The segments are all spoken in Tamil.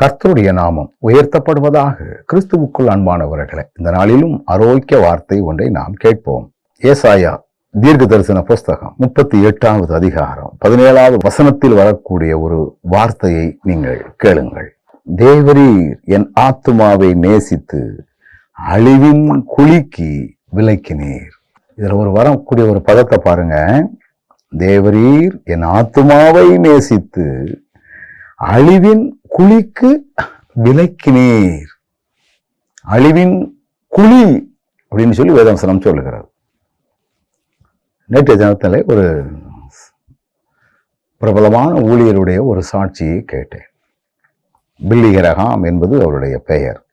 கர்த்தருடைய நாமம் உயர்த்தப்படுவதாக கிறிஸ்துவுக்குள் அன்பானவர்களே இந்த நாளிலும் ஆரோக்கிய வார்த்தை ஒன்றை நாம் கேட்போம். ஏசாயா தீர்க்க தரிசன புஸ்தகம் முப்பத்தி எட்டாவது அதிகாரம் பதினேழாவது வசனத்தில் வரக்கூடிய ஒரு வார்த்தையை நீங்கள் கேளுங்கள். தேவரீர் என் ஆத்துமாவை நேசித்து அழிவின் குலுக்கி விலக்கினீர். இதில் ஒரு வரக்கூடிய ஒரு பதத்தை பாருங்க. தேவரீர் என் ஆத்துமாவை நேசித்து அழிவின் குழிக்கு விலக்கினீர். அழிவின் குழி அப்படின்னு சொல்லி வேதாம்சனம் சொல்லுகிறார். நேற்றைய தினத்தில் ஒரு பிரபலமான ஊழியருடைய ஒரு சாட்சியை கேட்டேன். பில்லிகரகாம் என்பது அவருடைய பெயர்.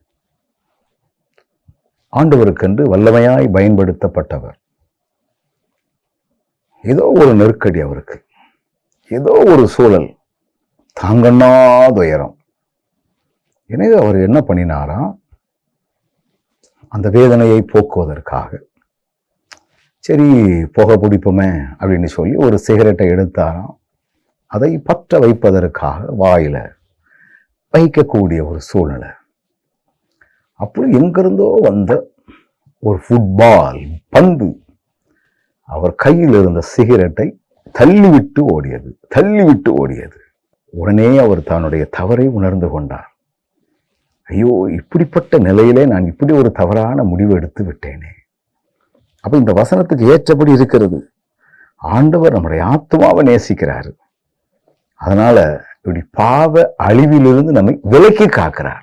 ஆண்டவருக்கென்று வல்லமையாய் பயன்படுத்தப்பட்டவர். ஏதோ ஒரு நெருக்கடி அவருக்கு. ஏதோ ஒரு சூழல். தாங்கண்ணாதுயரம். எனவே அவர் என்ன பண்ணினாராம் அந்த வேதனையை போக்குவதற்காக. சரி புகை பிடிப்போமே அப்படின்னு சொல்லி ஒரு சிகரெட்டை எடுத்தாராம். அதை பற்ற வைப்பதற்காக வாயில் வைக்கக்கூடிய ஒரு சூழ்நிலை. அப்போ எங்கிருந்தோ வந்த ஒரு ஃபுட்பால் பந்து அவர் கையில் இருந்த சிகரெட்டை தள்ளிவிட்டு ஓடியது தள்ளிவிட்டு ஓடியது. உடனே அவர் தன்னுடைய தவறை உணர்ந்து கொண்டார். ஐயோ இப்படிப்பட்ட நிலையிலே நான் இப்படி ஒரு தவறான முடிவு எடுத்து விட்டேனே. அப்போ இந்த வசனத்துக்கு ஏற்றபடி இருக்கிறது. ஆண்டவர் நம்முடைய ஆத்மாவை நேசிக்கிறார். அதனால் இப்படி பாவ அழிவிலிருந்து நம்மை விலக்கி காக்கிறார்.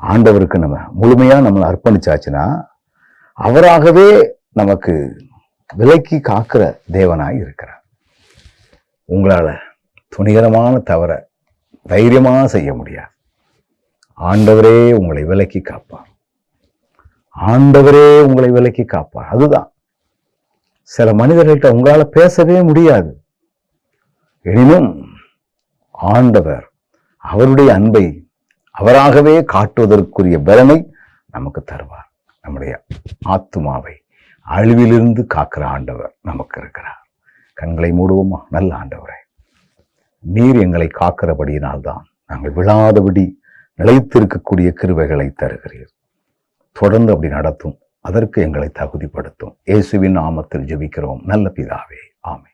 ஆண்டவருக்கு நம்ம முழுமையாக நம்மளை அர்ப்பணிச்சாச்சுன்னா அவராகவே நமக்கு விலக்கி காக்கிற தேவனாய் இருக்கிறார். உங்களால் துணிகரமான தவறை தைரியமாக செய்ய முடியாது. ஆண்டவரே உங்களை விலக்கி காப்பார். ஆண்டவரே உங்களை விலக்கி காப்பார். அதுதான். சில மனிதர்கள்ட்ட உங்களால பேசவே முடியாது. எனினும் ஆண்டவர் அவருடைய அன்பை அவராகவே காட்டுவதற்குரிய பலனை நமக்கு தருவார். நம்முடைய ஆத்துமாவை அழிவிலிருந்து காக்கிற ஆண்டவர் நமக்கு இருக்கிறார். கண்களை மூடுவோமா? நல்ல ஆண்டவரே. நீர் எங்களை காக்கிறபடியினால்தான் நாங்கள் விழாதபடி நிலைத்திருக்கக்கூடிய கிருவைகளை தருகிறீர். தொடர்ந்து அப்படி நடத்தும் அதற்கு எங்களை தகுதிப்படுத்தும். இயேசுவின் நாமத்தில் ஜெபிக்கிறோம். நல்ல பிதாவே ஆமை